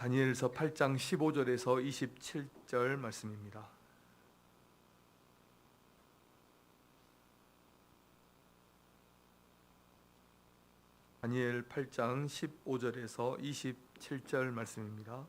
다니엘서 8장 15절에서 27절 말씀입니다. 다니엘 8장 15절에서 27절 말씀입니다.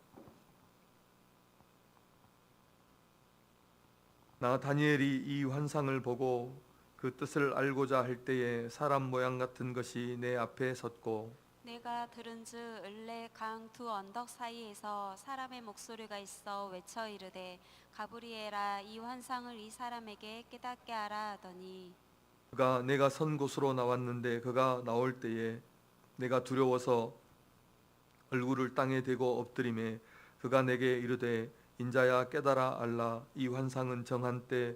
나 다니엘이 이 환상을 보고 그 뜻을 알고자 할 때에 사람 모양 같은 것이 내 앞에 섰고 내가 들은즉 을레 강 두 언덕 사이에서 사람의 목소리가 있어 외쳐 이르되 가브리엘아 이 환상을 이 사람에게 깨닫게 하라 하더니. 그가 내가 선 곳으로 나왔는데 그가 나올 때에 내가 두려워서 얼굴을 땅에 대고 엎드림에 그가 내게 이르되 인자야 깨달아 알라. 이 환상은 정한 때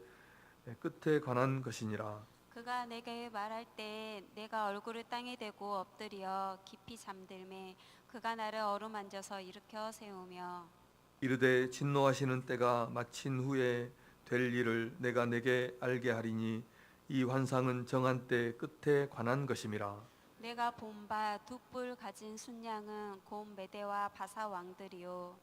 끝에 관한 것이니라 그가 내게 말할 때 내가 얼굴을 땅에 대고 엎드려 깊이 잠들매 그가 나를 어루만져서 일으켜 세우며 이르되 진노하시는 때가 마친 후에 될 일을 내가 내게 알게 하리니 이 환상은 정한 때 끝에 관한 것임이라. 내가 본 바 두 뿔 가진 순양은 곧 메대와 바사 왕들이요.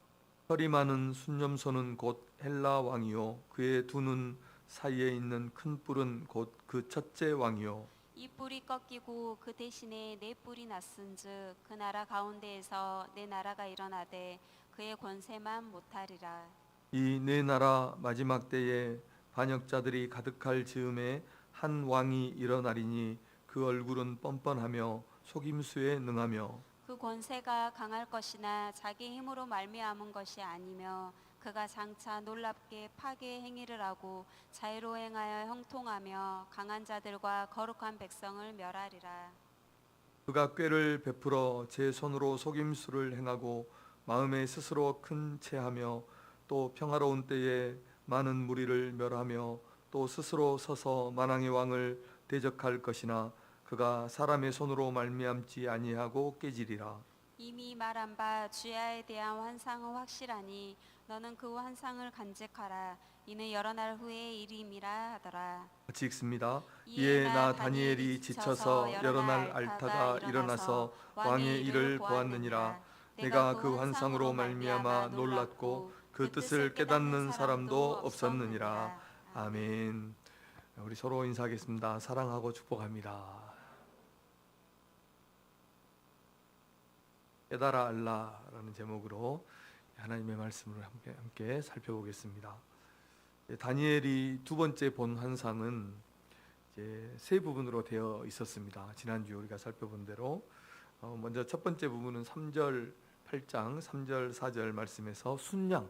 혈이 많은 순념소는 곧 헬라 왕이요. 그의 두 눈 사이에 있는 큰 뿔은 곧 그 첫째 왕이요. 이 뿔이 꺾이고 그 대신에 내 뿔이 났은즉 그 나라 가운데에서 내 나라가 일어나되 그의 권세만 못하리라. 이 네 나라 마지막 때에 반역자들이 가득할 즈음에 한 왕이 일어나리니 그 얼굴은 뻔뻔하며 속임수에 능하며 그 권세가 강할 것이나 자기 힘으로 말미암은 것이 아니며 그가 장차 놀랍게 파괴 행위를 하고 자유로 행하여 형통하며 강한 자들과 거룩한 백성을 멸하리라. 그가 꾀를 베풀어 제 손으로 속임수를 행하고 마음에 스스로 큰 체하며 또 평화로운 때에 많은 무리를 멸하며 또 스스로 서서 만왕의 왕을 대적할 것이나 그가 사람의 손으로 말미암지 아니하고 깨지리라. 이미 말한 바 주야에 대한 환상은 확실하니 너는 그 환상을 간직하라 이는 여러 날 후의 일임이라 하더라 같이 읽습니다. 이에 나 다니엘이 지쳐서 여러 날 앓다가 일어나서 왕의 일을 보았느니라. 내가 그 환상으로 말미암아 놀랐고 그 뜻을 깨닫는 사람도 없었느니라. 아멘. 우리 서로 인사하겠습니다. 사랑하고 축복합니다. 깨달아 알라라는 제목으로 하나님의 말씀을 함께, 함께 살펴보겠습니다. 예, 다니엘이 두 번째 본 환상은 이제 세 부분으로 되어 있었습니다. 지난주 우리가 살펴본 대로 어, 먼저 첫 번째 부분은 3절 8장 3절 4절 말씀에서 순양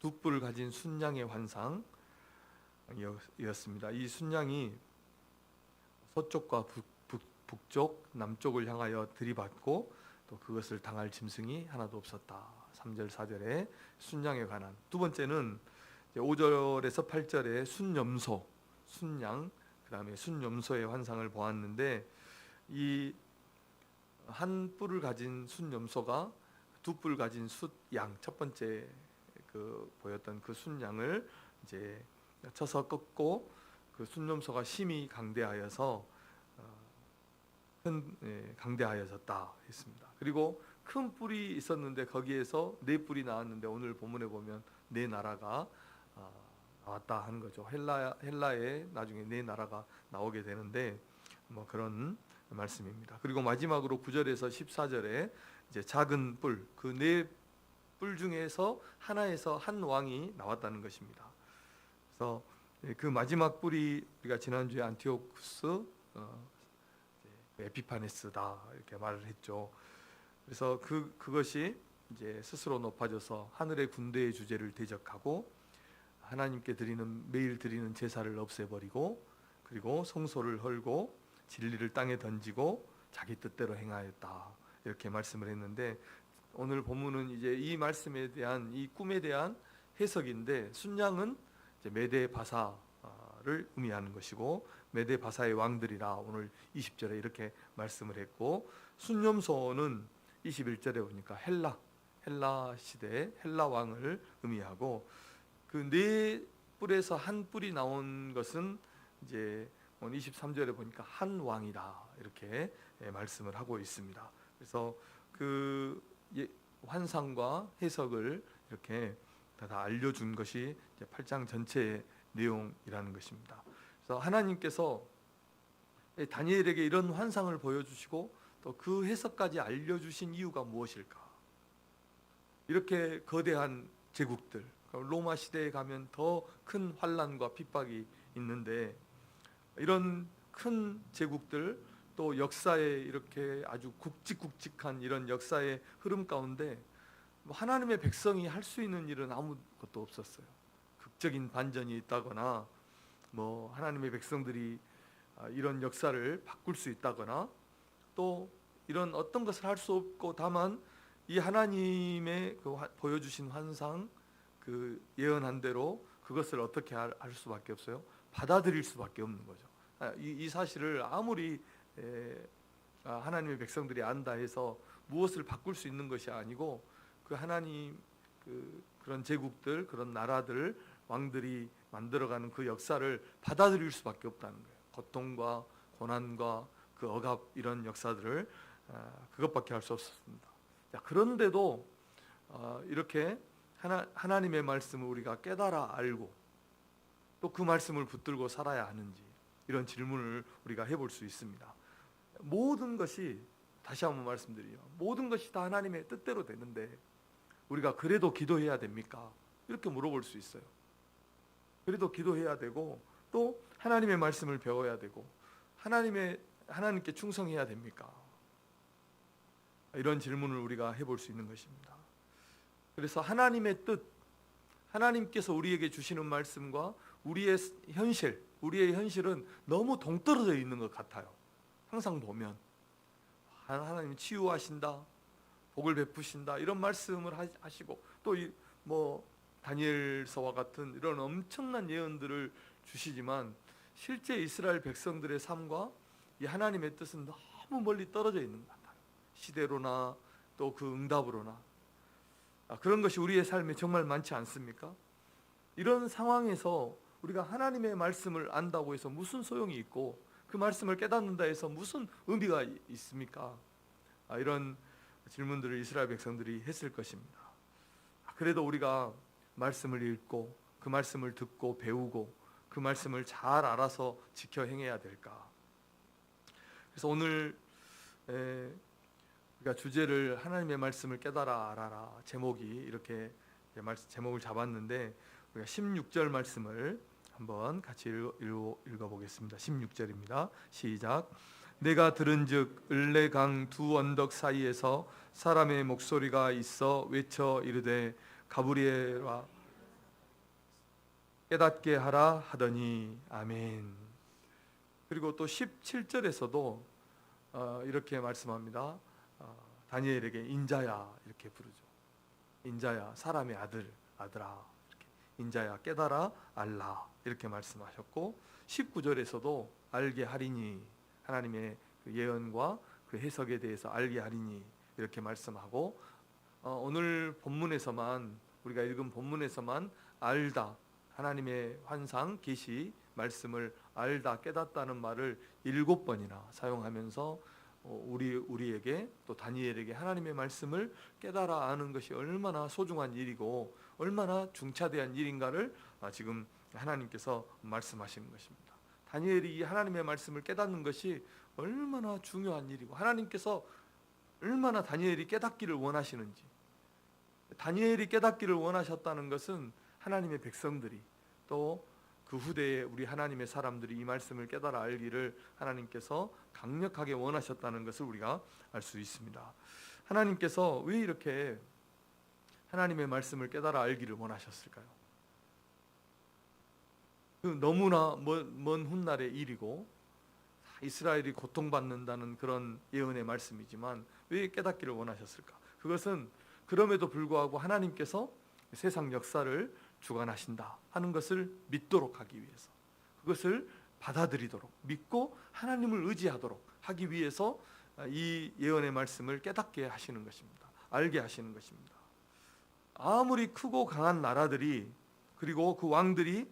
두 뿔 가진 순양의 환상이었습니다. 이 순양이 서쪽과 북, 북, 북쪽 남쪽을 향하여 들이받고 또 그것을 당할 짐승이 하나도 없었다. 3절 4절에 순양에 관한 두 번째는 5절에서 8절에 순염소, 순양, 그다음에 순염소의 환상을 보았는데 이 한 뿔을 가진 순염소가 두 뿔 가진 숫양 첫 번째 그 보였던 그 순양을 이제 쳐서 꺾고 그 순염소가 심히 강대하여서 어, 큰 예, 강대하여졌다 했습니다. 그리고 큰 뿔이 있었는데 거기에서 네 뿔이 나왔는데 오늘 본문에 보면 네 나라가 아, 나왔다 하는 거죠. 헬라 헬라에 나중에 네 나라가 나오게 되는데 뭐 그런 말씀입니다. 그리고 마지막으로 9절에서 14절에 이제 작은 뿔 그 네 뿔 중에서 하나에서 한 왕이 나왔다는 것입니다. 그래서 예, 그 마지막 뿔이 우리가 지난주에 안티오쿠스 어, 에피파네스다 이렇게 말을 했죠. 그래서 그 그것이 이제 스스로 높아져서 하늘의 군대의 주제를 대적하고 하나님께 드리는 매일 드리는 제사를 없애버리고 그리고 성소를 헐고 진리를 땅에 던지고 자기 뜻대로 행하였다. 이렇게 말씀을 했는데 오늘 본문은 이제 이 말씀에 대한 이 꿈에 대한 해석인데 순양은 메대 바사를 의미하는 것이고 메대 바사의 왕들이라 오늘 20절에 이렇게 말씀을 했고 순념소는 21절에 보니까 헬라 헬라 시대 헬라 왕을 의미하고 그 네 뿔에서 한 뿔이 나온 것은 이제 23절에 보니까 한 왕이다 이렇게 예, 말씀을 하고 있습니다. 그래서 그 예, 환상과 해석을 이렇게 다, 다 알려준 것이 이제 8장 전체의 내용이라는 것입니다. 그래서 하나님께서 이 다니엘에게 이런 환상을 보여주시고 또 그 해석까지 알려주신 이유가 무엇일까? 이렇게 거대한 제국들 로마 시대에 가면 더 큰 환란과 핍박이 있는데 이런 큰 제국들 또 역사에 이렇게 아주 굵직굵직한 이런 역사의 흐름 가운데 뭐 하나님의 백성이 할 수 있는 일은 아무것도 없었어요. 극적인 반전이 있다거나 뭐 하나님의 백성들이 아, 이런 역사를 바꿀 수 있다거나 또 이런 어떤 것을 할 수 없고 다만 이 하나님의 그 화- 보여주신 환상 그 예언한 대로 그것을 어떻게 할, 할 수밖에 없어요. 받아들일 수밖에 없는 거죠. 아, 이, 이 사실을 아무리 에, 아, 하나님의 백성들이 안다 해서 무엇을 바꿀 수 있는 것이 아니고 그 하나님 그 그런 제국들 그런 나라들 왕들이 만들어가는 그 역사를 받아들일 수밖에 없다는 거예요. 고통과 고난과 그 억압 이런 역사들을 아, 그것밖에 할 수 없었습니다. 자, 그런데도 어, 이렇게 하나, 하나님의 말씀을 우리가 깨달아 알고 또 그 말씀을 붙들고 살아야 하는지 이런 질문을 우리가 해볼 수 있습니다. 모든 것이 다시 한번 말씀드리요. 모든 것이 다 하나님의 뜻대로 되는데 우리가 그래도 기도해야 됩니까? 이렇게 물어볼 수 있어요. 그래도 기도해야 되고 또 하나님의 말씀을 배워야 되고 하나님의 하나님께 충성해야 됩니까? 이런 질문을 우리가 해볼 수 있는 것입니다. 그래서 하나님의 뜻, 하나님께서 우리에게 주시는 말씀과 우리의 현실, 우리의 현실은 너무 동떨어져 있는 것 같아요. 항상 보면 하- 하나님이 치유하신다, 복을 베푸신다 이런 말씀을 하- 하시고 또 뭐 다니엘서와 같은 이런 엄청난 예언들을 주시지만 실제 이스라엘 백성들의 삶과 이 하나님의 뜻은 너무 멀리 떨어져 있는 것 같아요. 시대로나 또 그 응답으로나 아, 그런 것이 우리의 삶에 정말 많지 않습니까? 이런 상황에서 우리가 하나님의 말씀을 안다고 해서 무슨 소용이 있고 그 말씀을 깨닫는다 해서 무슨 의미가 이- 있습니까? 아, 이런 질문들을 이스라엘 백성들이 했을 것입니다. 아, 그래도 우리가 말씀을 읽고 그 말씀을 듣고 배우고 그 말씀을 잘 알아서 지켜 행해야 될까? 그래서 오늘 에, 우리가 주제를 하나님의 말씀을 깨달아 알아라 제목이 이렇게 제목을 잡았는데 우리가 16절 말씀을 한번 같이 읽어, 읽어 보겠습니다. 16절입니다. 시작. 내가 들은즉 을레강 두 언덕 사이에서 사람의 목소리가 있어 외쳐 이르되 가브리엘아 깨닫게 하라 하더니 아멘. 그리고 또 17절에서도 어, 이렇게 말씀합니다. 어, 다니엘에게 인자야 이렇게 부르죠. 인자야 사람의 아들 아들아 이렇게 인자야 깨달아 알라 이렇게 말씀하셨고 19절에서도 알게 하리니 하나님의 그 예언과 그 해석에 대해서 알게 하리니 이렇게 말씀하고 어, 오늘 본문에서만 우리가 읽은 본문에서만 알다 하나님의 환상 계시 말씀을 알다 깨닫다는 말을 일곱 번이나 사용하면서 어, 우리 우리에게 또 다니엘에게 하나님의 말씀을 깨달아 아는 것이 얼마나 소중한 일이고 얼마나 중차대한 일인가를 아, 지금 하나님께서 말씀하시는 것입니다. 다니엘이 이 하나님의 말씀을 깨닫는 것이 얼마나 중요한 일이고 하나님께서 얼마나 다니엘이 깨닫기를 원하시는지 다니엘이 깨닫기를 원하셨다는 것은 하나님의 백성들이 또 그 후대에 우리 하나님의 사람들이 이 말씀을 깨달아 알기를 하나님께서 강력하게 원하셨다는 것을 우리가 알 수 있습니다. 하나님께서 왜 이렇게 하나님의 말씀을 깨달아 알기를 원하셨을까요? 그 너무나 먼, 먼 훗날의 일이고 이스라엘이 고통받는다는 그런 예언의 말씀이지만 왜 깨닫기를 원하셨을까? 그것은 그럼에도 불구하고 하나님께서 세상 역사를 주관하신다 하는 것을 믿도록 하기 위해서 그것을 받아들이도록 믿고 하나님을 의지하도록 하기 위해서 이 예언의 말씀을 깨닫게 하시는 것입니다. 알게 하시는 것입니다. 아무리 크고 강한 나라들이 그리고 그 왕들이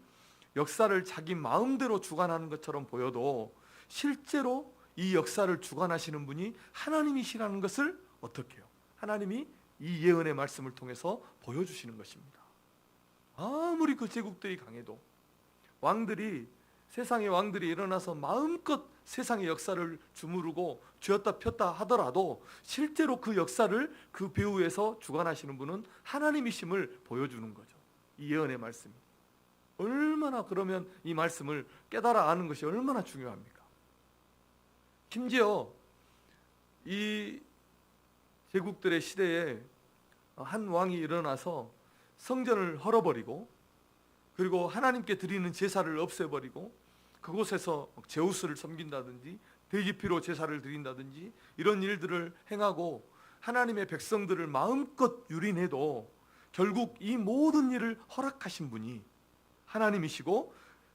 역사를 자기 마음대로 주관하는 것처럼 보여도 실제로 이 역사를 주관하시는 분이 하나님이시라는 것을 어떻게 해요? 하나님이 이 예언의 말씀을 통해서 보여주시는 것입니다. 아무리 그 제국들이 강해도 왕들이 세상의 왕들이 일어나서 마음껏 세상의 역사를 주무르고 쥐었다 폈다 하더라도 실제로 그 역사를 그 배후에서 주관하시는 분은 하나님이심을 보여주는 거죠. 이 예언의 말씀이 얼마나 그러면 이 말씀을 깨달아 아는 것이 얼마나 중요합니까? 심지어 이 제국들의 시대에 한 왕이 일어나서 성전을 헐어버리고 그리고 하나님께 드리는 제사를 없애버리고 그곳에서 제우스를 섬긴다든지 돼지피로 제사를 드린다든지 이런 일들을 행하고 하나님의 백성들을 마음껏 유린해도 결국 이 모든 일을 허락하신 분이 하나님이시고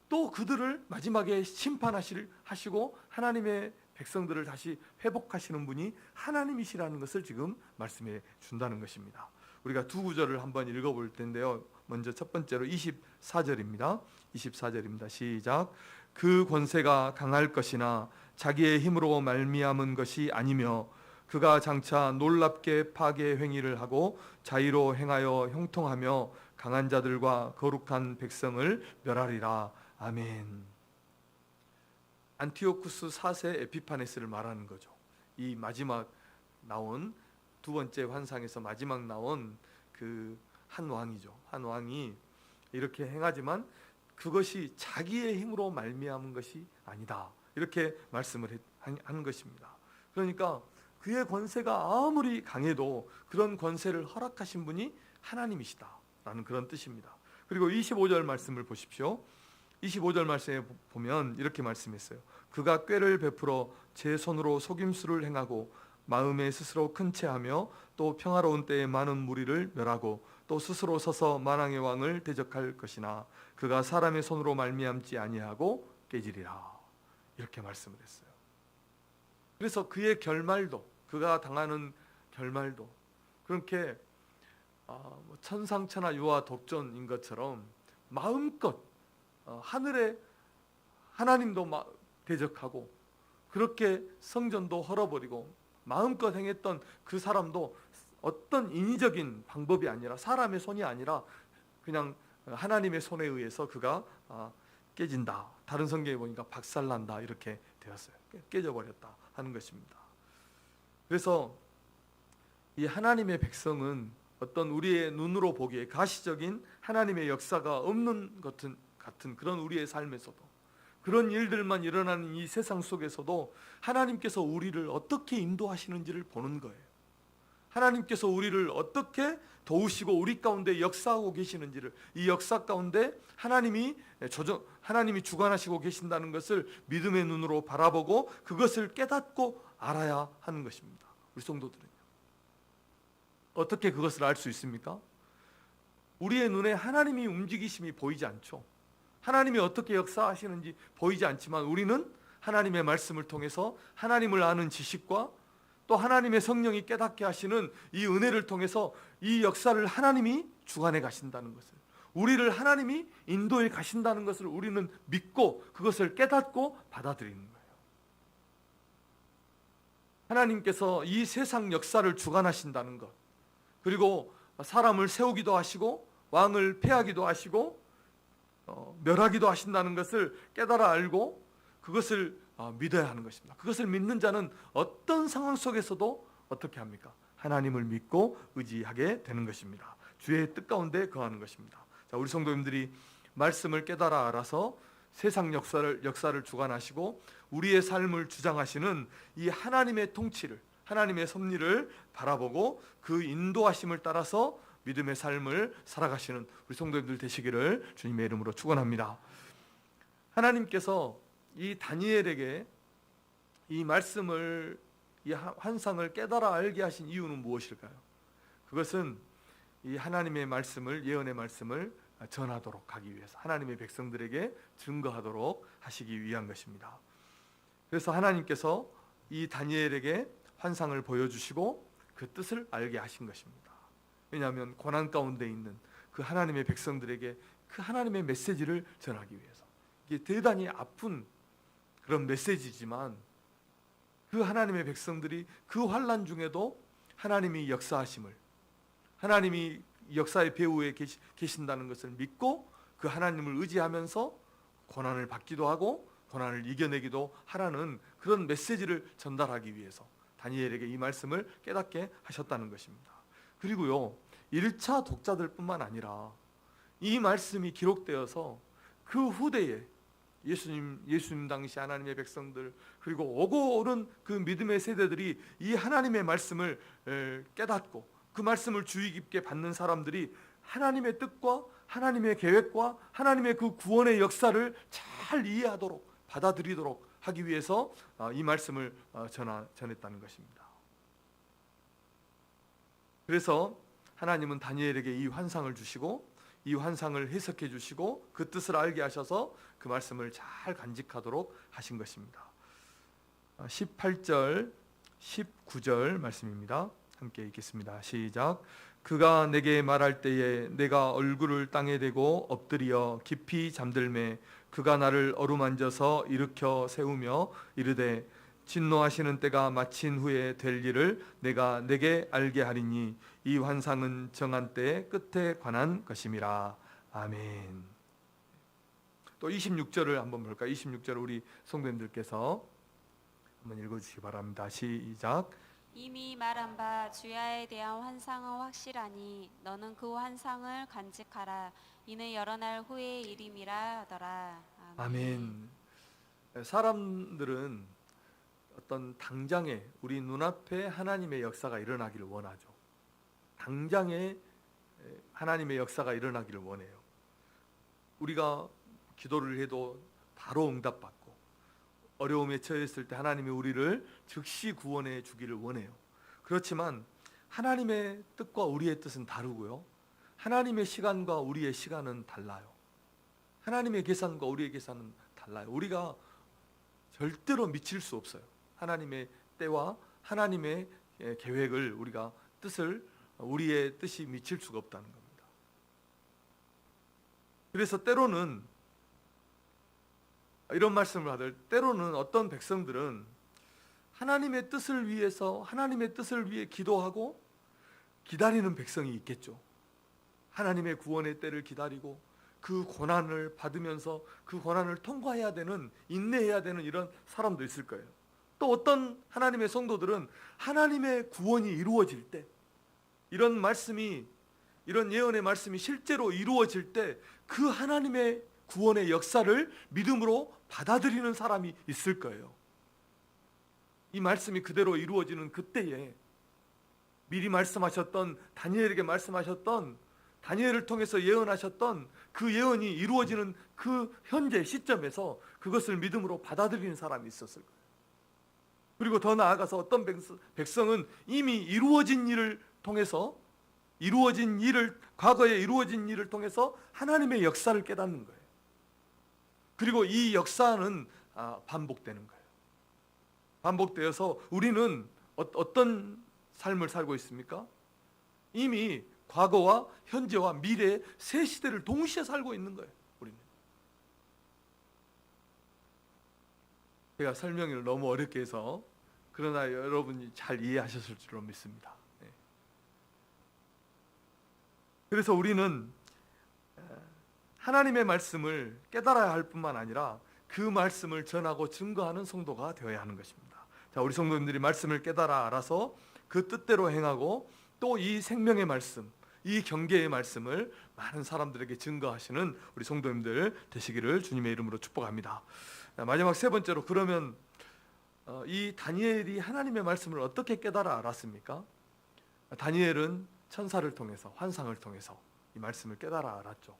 또 그들을 마지막에 심판하실 하시고 하나님의 백성들을 다시 회복하시는 분이 하나님이시라는 것을 지금 말씀해 준다는 것입니다. 우리가 두 구절을 한번 읽어볼 텐데요. 먼저 첫 번째로 24절입니다. 24절입니다. 시작. 그 권세가 강할 것이나 자기의 힘으로 말미암은 것이 아니며 그가 장차 놀랍게 파괴 행위를 하고 자의로 행하여 형통하며 강한 자들과 거룩한 백성을 멸하리라. 아멘. 안티오쿠스 4세 에피파네스를 말하는 거죠. 이 마지막 나온 두 번째 환상에서 마지막 나온 그 한 왕이죠. 한 왕이 이렇게 행하지만 그것이 자기의 힘으로 말미암은 것이 아니다. 이렇게 말씀을 했- 한- 것입니다. 그러니까 그의 권세가 아무리 강해도 그런 권세를 허락하신 분이 하나님이시다 라는 그런 뜻입니다. 그리고 25절 말씀을 보십시오. 25절 말씀에 보- 보면 이렇게 말씀했어요. 그가 꾀를 베풀어 제 손으로 속임수를 행하고 마음에 스스로 큰 채하며 또 평화로운 때에 많은 무리를 멸하고 또 스스로 서서 만왕의 왕을 대적할 것이나 그가 사람의 손으로 말미암지 아니하고 깨지리라 이렇게 말씀을 했어요. 그래서 그의 결말도 그가 당하는 결말도 그렇게 아, 뭐 천상천하 유아 독존인 것처럼 마음껏 어, 하늘에 하나님도 마- 대적하고 그렇게 성전도 헐어버리고 마음껏 행했던 그 사람도 어떤 인위적인 방법이 아니라 사람의 손이 아니라 그냥 하나님의 손에 의해서 그가 아, 깨진다. 다른 성경에 보니까 박살난다 이렇게 되었어요. 깨- 깨져버렸다 하는 것입니다. 그래서 이 하나님의 백성은 어떤 우리의 눈으로 보기에 가시적인 하나님의 역사가 없는 같은 같은 그런 우리의 삶에서도 그런 일들만 일어나는 이 세상 속에서도 하나님께서 우리를 어떻게 인도하시는지를 보는 거예요. 하나님께서 우리를 어떻게 도우시고 우리 가운데 역사하고 계시는지를 이 역사 가운데 하나님이 조정 하나님이 주관하시고 계신다는 것을 믿음의 눈으로 바라보고 그것을 깨닫고 알아야 하는 것입니다. 우리 성도들은요. 어떻게 그것을 알 수 있습니까? 우리의 눈에 하나님이 움직이심이 보이지 않죠. 하나님이 어떻게 역사하시는지 보이지 않지만 우리는 하나님의 말씀을 통해서 하나님을 아는 지식과 또 하나님의 성령이 깨닫게 하시는 이 은혜를 통해서 이 역사를 하나님이 주관해 가신다는 것을 우리를 하나님이 인도해 가신다는 것을 우리는 믿고 그것을 깨닫고 받아들이는 거예요. 하나님께서 이 세상 역사를 주관하신다는 것 그리고 사람을 세우기도 하시고 왕을 패하기도 하시고 어, 멸하기도 하신다는 것을 깨달아 알고 그것을 어, 믿어야 하는 것입니다. 그것을 믿는 자는 어떤 상황 속에서도 어떻게 합니까? 하나님을 믿고 의지하게 되는 것입니다. 주의 뜻 가운데 거하는 것입니다. 자, 우리 성도님들이 말씀을 깨달아 알아서 세상 역사를 역사를 주관하시고 우리의 삶을 주장하시는 이 하나님의 통치를 하나님의 섭리를 바라보고 그 인도하심을 따라서 믿음의 삶을 살아가시는 우리 성도님들 되시기를 주님의 이름으로 축원합니다. 하나님께서 이 다니엘에게 이 말씀을 이 하- 환상을 깨달아 알게 하신 이유는 무엇일까요? 그것은 이 하나님의 말씀을 예언의 말씀을 전하도록 하기 위해서 하나님의 백성들에게 증거하도록 하시기 위한 것입니다. 그래서 하나님께서 이 다니엘에게 환상을 보여주시고 그 뜻을 알게 하신 것입니다. 왜냐하면 고난 가운데 있는 그 하나님의 백성들에게 그 하나님의 메시지를 전하기 위해서 이게 대단히 아픈 그런 메시지지만 그 하나님의 백성들이 그 환란 중에도 하나님이 역사하심을 하나님이 역사의 배후에 계신다는 것을 믿고 그 하나님을 의지하면서 고난을 받기도 하고 고난을 이겨내기도 하라는 그런 메시지를 전달하기 위해서 다니엘에게 이 말씀을 깨닫게 하셨다는 것입니다. 그리고요. 1차 독자들뿐만 아니라 이 말씀이 기록되어서 그 후대에 예수님 예수님 당시 하나님의 백성들 그리고 오고 오는 그 믿음의 세대들이 이 하나님의 말씀을 에, 깨닫고 그 말씀을 주의 깊게 받는 사람들이 하나님의 뜻과 하나님의 계획과 하나님의 그 구원의 역사를 잘 이해하도록 받아들이도록 하기 위해서 아, 이 말씀을 어, 전하, 전했다는 것입니다. 그래서 하나님은 다니엘에게 이 환상을 주시고 이 환상을 해석해 주시고 그 뜻을 알게 하셔서 그 말씀을 잘 간직하도록 하신 것입니다. 18절, 19절 말씀입니다. 함께 읽겠습니다. 시작. 그가 내게 말할 때에 내가 얼굴을 땅에 대고 엎드려 깊이 잠들매 그가 나를 어루만져서 일으켜 세우며 이르되 진노하시는 때가 마친 후에 될 일을 내가 내게 알게 하리니 이 환상은 정한 때의 끝에 관한 것임이라. 아멘. 또 26절을 한번 볼까요? 26절 우리 성도님들께서 한번 읽어주시기 바랍니다. 시작. 이미 말한 바 주야에 대한 환상은 확실하니 너는 그 환상을 간직하라 이는 여러 날 후의 일임이라 하더라 아멘. 사람들은 어떤 당장에 우리 눈앞에 하나님의 역사가 일어나기를 원하죠. 당장에 하나님의 역사가 일어나기를 원해요. 우리가 기도를 해도 바로 응답받고 어려움에 처했을 때 하나님이 우리를 즉시 구원해 주기를 원해요. 그렇지만 하나님의 뜻과 우리의 뜻은 다르고요. 하나님의 시간과 우리의 시간은 달라요. 하나님의 계산과 우리의 계산은 달라요. 우리가 절대로 미칠 수 없어요. 하나님의 때와 하나님의 예, 계획을 우리가 뜻을 우리의 뜻이 미칠 수가 없다는 겁니다. 그래서 때로는 이런 말씀을 하들 때로는 어떤 백성들은 하나님의 뜻을 위해서 하나님의 뜻을 위해 기도하고 기다리는 백성이 있겠죠. 하나님의 구원의 때를 기다리고 그 고난을 받으면서 그 고난을 통과해야 되는 인내해야 되는 이런 사람도 있을 거예요. 또 어떤 하나님의 성도들은 하나님의 구원이 이루어질 때 이런 말씀이 이런 예언의 말씀이 실제로 이루어질 때 그 하나님의 구원의 역사를 믿음으로 받아들이는 사람이 있을 거예요. 이 말씀이 그대로 이루어지는 그때에 미리 말씀하셨던 다니엘에게 말씀하셨던 다니엘을 통해서 예언하셨던 그 예언이 이루어지는 그 현재 시점에서 그것을 믿음으로 받아들이는 사람이 있었을 거예요. 그리고 더 나아가서 어떤 백성- 백성은 이미 이루어진 일을 통해서 이루어진 일을 과거에 이루어진 일을 통해서 하나님의 역사를 깨닫는 거예요. 그리고 이 역사는 아, 반복되는 거예요. 반복되어서 우리는 어, 어떤 삶을 살고 있습니까? 이미 과거와 현재와 미래 세 시대를 동시에 살고 있는 거예요. 우리는. 제가 설명을 너무 어렵게 해서 그러나 여러분이 잘 이해하셨을 줄로 믿습니다. 네. 그래서 우리는 하나님의 말씀을 깨달아야 할 뿐만 아니라 그 말씀을 전하고 증거하는 성도가 되어야 하는 것입니다. 자, 우리 성도님들이 말씀을 깨달아 알아서 그 뜻대로 행하고 또 이 생명의 말씀, 이 경계의 말씀을 많은 사람들에게 증거하시는 우리 성도님들 되시기를 주님의 이름으로 축복합니다. 자, 마지막 세 번째로 그러면 어, 이 다니엘이 하나님의 말씀을 어떻게 깨달아 알았습니까? 다니엘은 천사를 통해서 환상을 통해서 이 말씀을 깨달아 알았죠.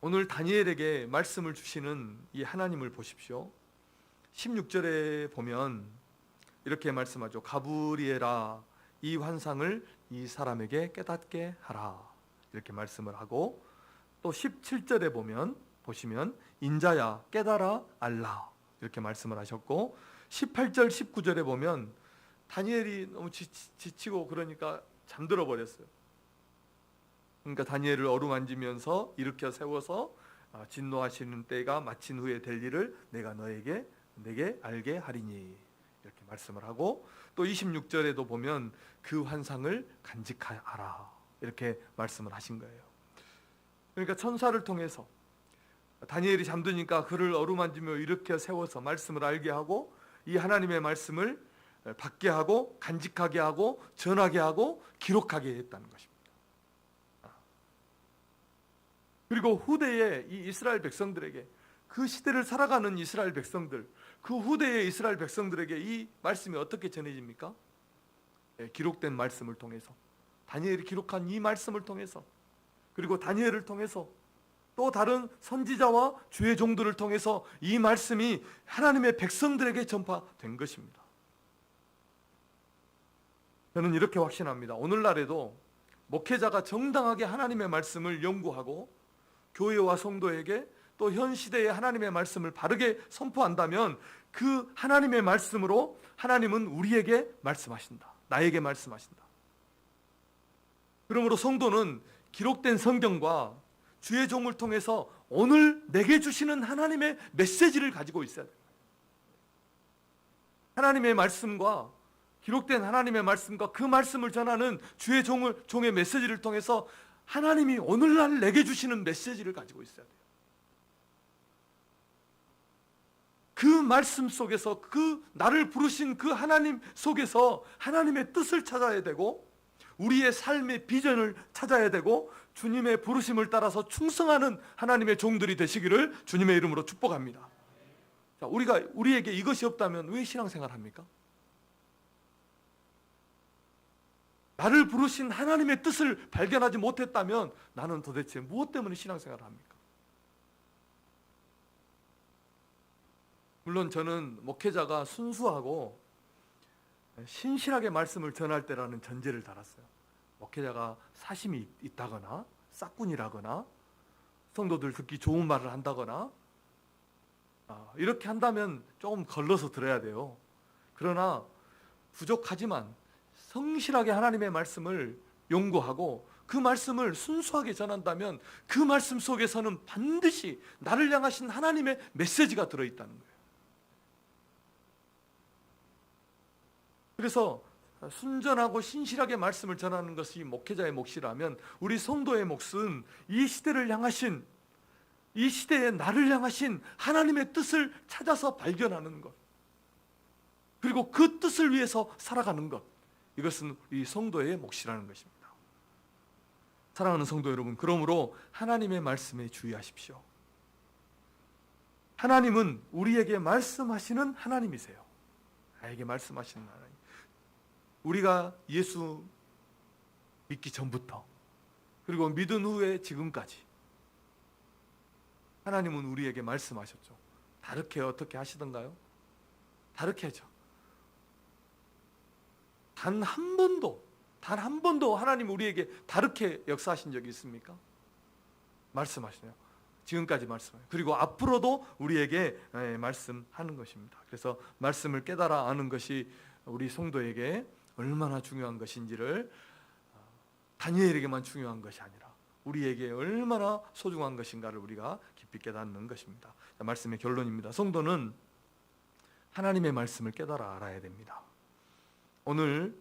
오늘 다니엘에게 말씀을 주시는 이 하나님을 보십시오. 16절에 보면 이렇게 말씀하죠. 가브리엘아 이 환상을 이 사람에게 깨닫게 하라. 이렇게 말씀을 하고 또 17절에 보면 보시면 인자야 깨달아 알라. 이렇게 말씀을 하셨고 18절 19절에 보면 다니엘이 너무 지, 지치고 그러니까 잠들어 버렸어요. 그러니까 다니엘을 어루만지면서 일으켜 세워서 아, 진노하시는 때가 마친 후에 될 일을 내가 너에게 내게 알게 하리니 이렇게 말씀을 하고 또 26절에도 보면 그 환상을 간직하라 이렇게 말씀을 하신 거예요. 그러니까 천사를 통해서 다니엘이 잠드니까 그를 어루만지며 일으켜 세워서 말씀을 알게 하고 이 하나님의 말씀을 받게 하고 간직하게 하고 전하게 하고 기록하게 했다는 것입니다. 그리고 후대에 이 이스라엘 백성들에게 그 시대를 살아가는 이스라엘 백성들, 그 후대의 이스라엘 백성들에게 이 말씀이 어떻게 전해집니까? 예, 기록된 말씀을 통해서 다니엘이 기록한 이 말씀을 통해서 그리고 다니엘을 통해서 또 다른 선지자와 주의 종들을 통해서 이 말씀이 하나님의 백성들에게 전파된 것입니다. 저는 이렇게 확신합니다. 오늘날에도 목회자가 정당하게 하나님의 말씀을 연구하고 교회와 성도에게 또 현 시대의 하나님의 말씀을 바르게 선포한다면 그 하나님의 말씀으로 하나님은 우리에게 말씀하신다. 나에게 말씀하신다. 그러므로 성도는 기록된 성경과 주의 종을 통해서 오늘 내게 주시는 하나님의 메시지를 가지고 있어야 돼요. 하나님의 말씀과 기록된 하나님의 말씀과 그 말씀을 전하는 주의 종을 종의 메시지를 통해서 하나님이 오늘날 내게 주시는 메시지를 가지고 있어야 돼요. 그 말씀 속에서 그 나를 부르신 그 하나님 속에서 하나님의 뜻을 찾아야 되고 우리의 삶의 비전을 찾아야 되고 주님의 부르심을 따라서 충성하는 하나님의 종들이 되시기를 주님의 이름으로 축복합니다. 자, 우리가 우리에게 이것이 없다면 왜 신앙생활 합니까? 나를 부르신 하나님의 뜻을 발견하지 못했다면 나는 도대체 무엇 때문에 신앙생활을 합니까? 물론 저는 목회자가 순수하고 신실하게 말씀을 전할 때라는 전제를 달았어요. 목회자가 사심이 있- 있다거나 싹군이라거나 성도들 듣기 좋은 말을 한다거나 아, 이렇게 한다면 조금 걸러서 들어야 돼요. 그러나 부족하지만 성실하게 하나님의 말씀을 연구하고 그 말씀을 순수하게 전한다면 그 말씀 속에서는 반드시 나를 향하신 하나님의 메시지가 들어있다는 거예요. 그래서 순전하고 신실하게 말씀을 전하는 것이 목회자의 몫이라면 우리 성도의 몫은 이 시대를 향하신 이 시대에 나를 향하신 하나님의 뜻을 찾아서 발견하는 것. 그리고 그 뜻을 위해서 살아가는 것. 이것은 이 성도의 몫이라는 것입니다. 사랑하는 성도 여러분, 그러므로 하나님의 말씀에 주의하십시오. 하나님은 우리에게 말씀하시는 하나님이세요. 나에게 말씀하시는 하나님. 우리가 예수 믿기 전부터 그리고 믿은 후에 지금까지 하나님은 우리에게 말씀하셨죠. 다르게 어떻게 하시던가요? 다르게 하죠. 단 한 번도 단 한 번도 하나님 우리에게 다르게 역사하신 적이 있습니까? 말씀하시네요. 지금까지 말씀해요. 그리고 앞으로도 우리에게 예, 말씀하는 것입니다. 그래서 말씀을 깨달아 아는 것이 우리 성도에게 얼마나 중요한 것인지를 어, 다니엘에게만 중요한 것이 아니라 우리에게 얼마나 소중한 것인가를 우리가 깊이 깨닫는 것입니다. 자, 말씀의 결론입니다. 성도는 하나님의 말씀을 깨달아 알아야 됩니다. 오늘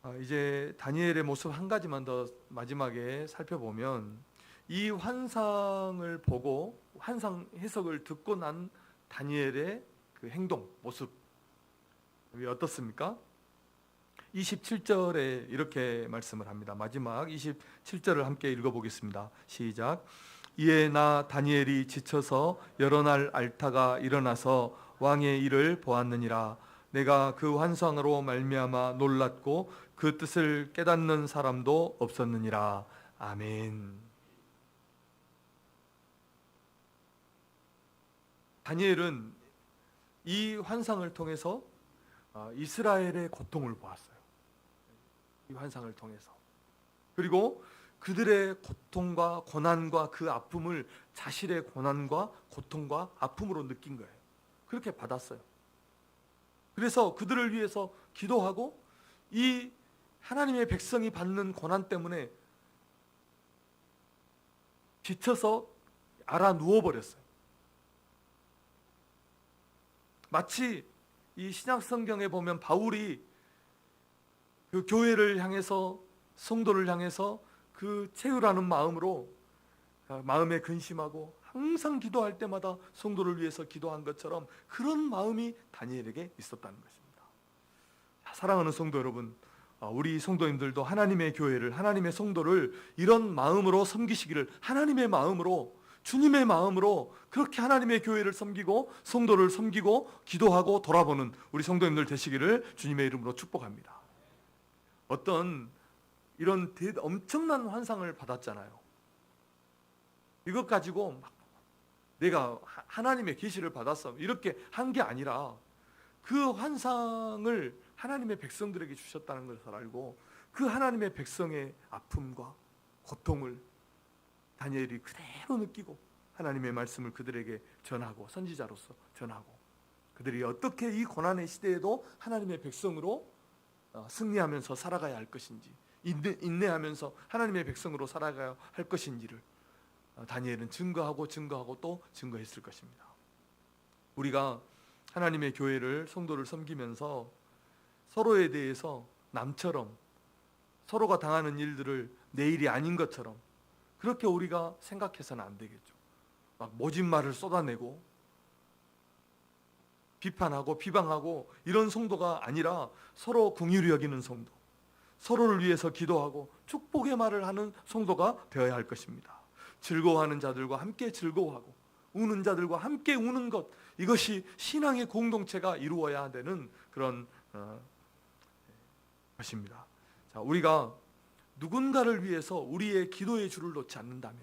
아, 이제 다니엘의 모습 한 가지만 더 마지막에 살펴보면 이 환상을 보고 환상 해석을 듣고 난 다니엘의 그 행동 모습이 어떻습니까? 27절에 이렇게 말씀을 합니다. 마지막 27절을 함께 읽어보겠습니다. 시작. 이에 나 다니엘이 지쳐서 여러 날 앓다가 일어나서 왕의 일을 보았느니라. 내가 그 환상으로 말미암아 놀랐고 그 뜻을 깨닫는 사람도 없었느니라. 아멘. 다니엘은 이 환상을 통해서 아, 이스라엘의 고통을 보았어요. 이 환상을 통해서. 그리고 그들의 고통과 고난과 그 아픔을 자신의 고난과 고통과 아픔으로 느낀 거예요. 그렇게 받았어요. 그래서 그들을 위해서 기도하고 이 하나님의 백성이 받는 고난 때문에 지쳐서 알아 누워 버렸어요. 마치 이 신약 성경에 보면 바울이 그 교회를 향해서 성도를 향해서 그 채우라는 마음으로 아, 마음에 근심하고 항상 기도할 때마다 성도를 위해서 기도한 것처럼 그런 마음이 다니엘에게 있었다는 것입니다. 자, 사랑하는 성도 여러분, 아, 우리 성도님들도 하나님의 교회를 하나님의 성도를 이런 마음으로 섬기시기를 하나님의 마음으로 주님의 마음으로 그렇게 하나님의 교회를 섬기고 성도를 섬기고 기도하고 돌아보는 우리 성도님들 되시기를 주님의 이름으로 축복합니다. 어떤 이런 대- 엄청난 환상을 받았잖아요. 이것 가지고 막 내가 하- 하나님의 계시를 받았어 이렇게 한 게 아니라 그 환상을 하나님의 백성들에게 주셨다는 것을 알고 그 하나님의 백성의 아픔과 고통을 다니엘이 그대로 느끼고 하나님의 말씀을 그들에게 전하고 선지자로서 전하고 그들이 어떻게 이 고난의 시대에도 하나님의 백성으로 어, 승리하면서 살아가야 할 것인지 인내, 인내 하면서 하나님의 백성으로 살아가야 할 것인지를 어, 다니엘은 증거하고 증거하고 또 증거했을 것입니다. 우리가 하나님의 교회를 성도를 섬기면서 서로에 대해서 남처럼 서로가 당하는 일들을 내 일이 아닌 것처럼 그렇게 우리가 생각해서는 안 되겠죠. 막 모진 말을 쏟아내고 비판하고 비방하고 이런 성도가 아니라 서로 궁휼히 여기는 성도, 서로를 위해서 기도하고 축복의 말을 하는 성도가 되어야 할 것입니다. 즐거워하는 자들과 함께 즐거워하고 우는 자들과 함께 우는 것 이것이 신앙의 공동체가 이루어야 되는 그런 어, 것입니다. 자, 우리가 누군가를 위해서 우리의 기도의 줄을 놓지 않는다면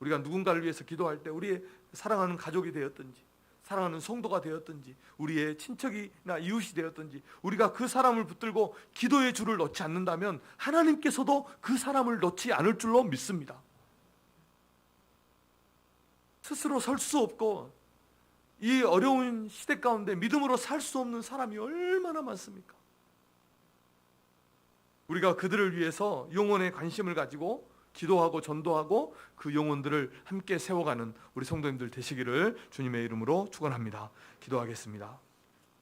우리가 누군가를 위해서 기도할 때 우리의 사랑하는 가족이 되었든지 사랑하는 성도가 되었든지 우리의 친척이나 이웃이 되었든지 우리가 그 사람을 붙들고 기도의 줄을 놓지 않는다면 하나님께서도 그 사람을 놓지 않을 줄로 믿습니다. 스스로 설 수 없고 이 어려운 시대 가운데 믿음으로 살 수 없는 사람이 얼마나 많습니까? 우리가 그들을 위해서 영혼에 관심을 가지고 기도하고 전도하고 그 영혼들을 함께 세워가는 우리 성도님들 되시기를 주님의 이름으로 축원합니다. 기도하겠습니다.